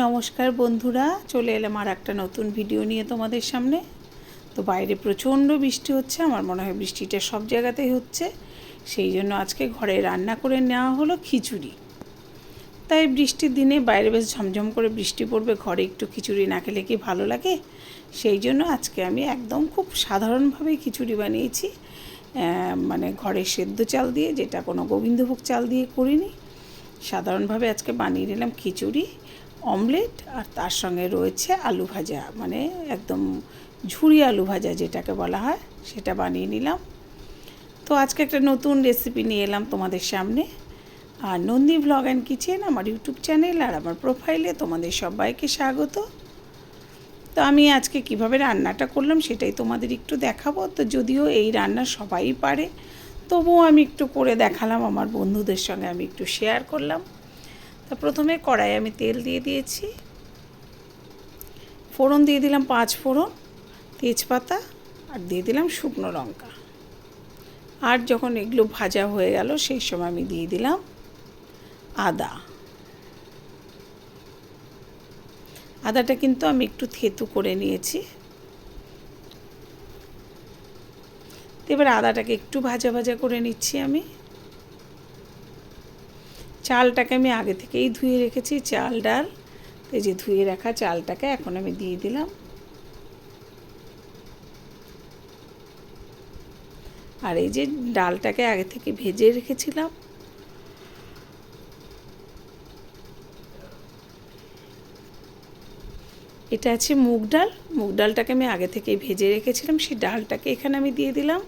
নমস্কার বন্ধুরা, চলে এলাম আর একটা নতুন ভিডিও নিয়ে তোমাদের সামনে। তো বাইরে প্রচণ্ড বৃষ্টি হচ্ছে, আমার মনে হয় বৃষ্টিটা সব জায়গাতেই হচ্ছে। সেই জন্য আজকে ঘরে রান্না করে নেওয়া হলো খিচুড়ি। তাই বৃষ্টির দিনে বাইরে বেশ ঝমঝম করে বৃষ্টি পড়বে, ঘরে একটু খিচুড়ি না খেলে কি ভালো লাগে? সেই জন্য আজকে আমি একদম খুব সাধারণভাবেই খিচুড়ি বানিয়েছি। মানে ঘরে সেদ্ধ চাল দিয়ে, যেটা কোনো গোবিন্দভোগ চাল দিয়ে করিনি, সাধারণভাবে আজকে বানিয়ে নিলাম খিচুড়ি। অমলেট আর তার সঙ্গে রয়েছে আলু ভাজা মানে একদম ঝুড়ি আলু ভাজা যেটাকে বলা হয়, সেটা বানিয়ে নিলাম। তো আজকে একটা নতুন রেসিপি নিয়ে এলাম তোমাদের সামনে। আর নন্দী ভ্লগ অ্যান্ড কিচেন আমার ইউটিউব চ্যানেল আর আমার প্রোফাইলে তোমাদের সবাইকে স্বাগত। তো আমি আজকে কীভাবে রান্নাটা করলাম সেটাই তোমাদের একটু দেখাবো। তো যদিও এই রান্না সবাই পারে, তবুও আমি একটু করে দেখালাম, আমার বন্ধুদের সঙ্গে আমি একটু শেয়ার করলাম। তা প্রথমে কড়াই আমি তেল দিয়ে দিয়েছি। ফোড়ন দিয়ে দিলাম পাঁচ ফোড়ন, তেজপাতা, আর দিয়ে দিলাম শুকনো লঙ্কা। আর যখন এগুলো ভাজা হয়ে গেল, সেই সময় আমি দিয়ে দিলাম আদা। আদাটা কিন্তু আমি একটু থেতু করে নিয়েছি। এবার আদাটাকে একটু ভাজা ভাজা করে নিচ্ছি আমি। চালটাকে আমি আগে থেকেই ধুয়ে রেখেছি চাল ডাল এই যে ধুয়ে রাখা চালটাকে এখন আমি দিয়ে দিলাম। আর এই যে ডালটাকে আগে থেকে ভেজে রেখেছিলাম। এটা আছে মুগ ডাল। মুগ ডালটাকে আমি আগে থেকেই ভেজে রেখেছিলাম, সেই ডালটাকে এখানে আমি দিয়ে দিলাম।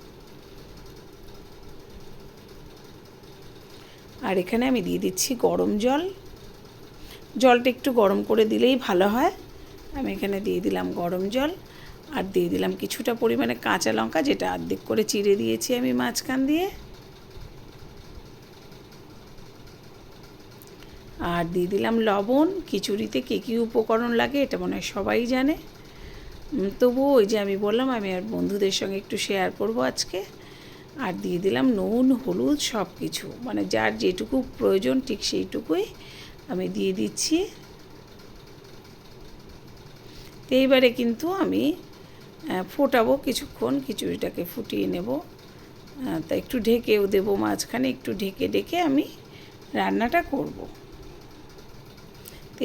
আর এখানে আমি দিয়ে দিচ্ছি গরম জল। জলটা একটু গরম করে দিলেই ভালো হয়। আমি এখানে দিয়ে দিলাম গরম জল আর দিয়ে দিলাম কিছুটা পরিমাণে কাঁচা লঙ্কা, যেটা অর্ধেক করে চিড়ে দিয়েছি আমি মাঝখান দিয়ে। আর দিয়ে দিলাম লবণ। খিচুড়িতে কী কী উপকরণ লাগে এটা মনে হয় সবাই জানে। তবুও ওই যে আমি বললাম, আমি আর বন্ধুদের সঙ্গে একটু শেয়ার করব আজকে। আর দিয়ে দিলাম নুন, হলুদ সব কিছু মানে যার যেটুকু প্রয়োজন ঠিক সেইটুকুই আমি দিয়ে দিচ্ছি। তো এইবারে কিন্তু আমি ফোটাবো কিছুক্ষণ, খিচুড়িটাকে ফুটিয়ে নেব। তা একটু ঢেকেও দেবো মাঝখানে, একটু ঢেকে ঢেকে আমি রান্নাটা করব।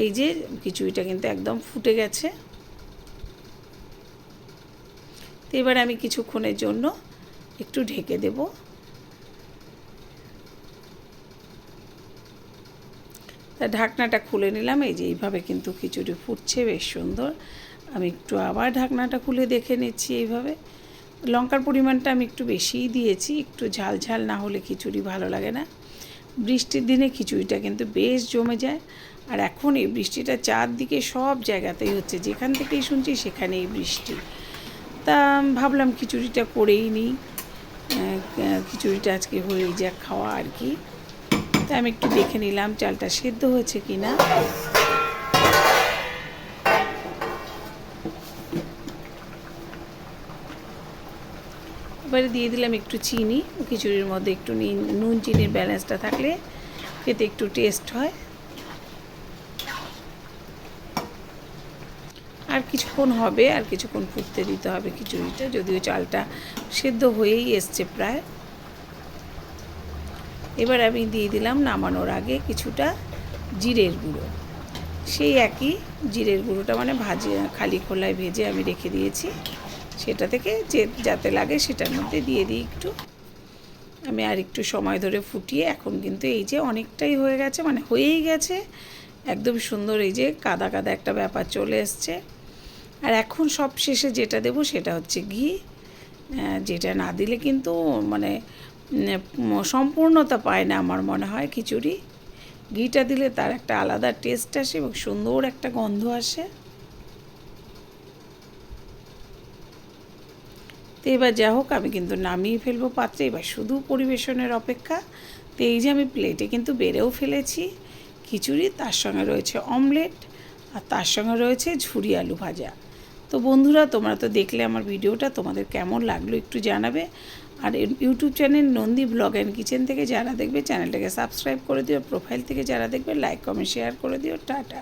এই যে খিচুড়িটা কিন্তু একদম ফুটে গেছে। তো এবার আমি কিছুক্ষণের জন্য একটু ঢেকে দেব। তা ঢাকনাটা খুলে নিলাম, এই যে এইভাবে কিন্তু খিচুড়ি ফুটছে, বেশ সুন্দর। আমি একটু আবার ঢাকনাটা খুলে দেখে নিচ্ছি এইভাবে। লঙ্কার পরিমাণটা আমি একটু বেশিই দিয়েছি, একটু ঝাল ঝাল না হলে খিচুড়ি ভালো লাগে না। বৃষ্টির দিনে খিচুড়িটা কিন্তু বেশ জমে যায়, আর এখন এই বৃষ্টিটা চারদিকে সব জায়গাতেই হচ্ছে, যেখান থেকেই শুনছি সেখানেই বৃষ্টি। তা ভাবলাম খিচুড়িটা করেই নিই। খিচুড়িটা আজকে হয়ে যাক খাওয়া আর কি। তা আমি একটু দেখে নিলাম চালটা সেদ্ধ হয়েছে কি না এবারে দিয়ে দিলাম একটু চিনি, খিচুড়ির মধ্যে একটু নুন, চিনির ব্যালেন্সটা থাকলে খেতে একটু টেস্ট হয়। আর কিছুক্ষণ হবে, আর কিছুক্ষণ ফুটতে দিতে হবে খিচুড়িটা, যদিও চালটা সেদ্ধ হয়েই এসছে প্রায়। এবার আমি দিয়ে দিলাম নামানোর আগে কিছুটা জিরের গুঁড়ো। সেই একই জিরের গুঁড়োটা মানে ভাজে, খালি খোলায় ভেজে আমি রেখে দিয়েছি। সেটা থেকে যে যাতে লাগে সেটার মধ্যে দিয়ে দিই একটু। আমি আর একটু সময় ধরে ফুটিয়ে এখন কিন্তু এই যে অনেকটাই হয়ে গেছে মানে হয়েই গেছে। একদম সুন্দর এই যে কাদা কাদা একটা ব্যাপার চলে এসছে। আর এখন সব শেষে যেটা দেব সেটা হচ্ছে ঘি যেটা না দিলে কিন্তু মানে সম্পূর্ণতা পায় না আমার মনে হয় খিচুড়ি। ঘিটা দিলে তার একটা আলাদা টেস্ট আসে এবং সুন্দর একটা গন্ধ আসে। তো এবার যা হোক, আমি কিন্তু নামিয়ে ফেলব পাত্রে। এবার শুধু পরিবেশনের অপেক্ষা, তো এই যে আমি প্লেটে কিন্তু বেড়েও ফেলেছি খিচুড়ি, তার সঙ্গে রয়েছে অমলেট আর তার সঙ্গে রয়েছে ঝুরি আলু ভাজা। তো বন্ধুরা, তোমরা তো দেখলে আমার ভিডিওটা, তোমাদের কেমন লাগল একটু জানাবে। আর YouTube channel Nandi blog and kitchen থেকে যারা দেখবে চ্যানেলটাকে সাবস্ক্রাইব করে দিও প্রোফাইল থেকে যারা দেখবে লাইক কমেন্ট শেয়ার করে দিও। টাটা।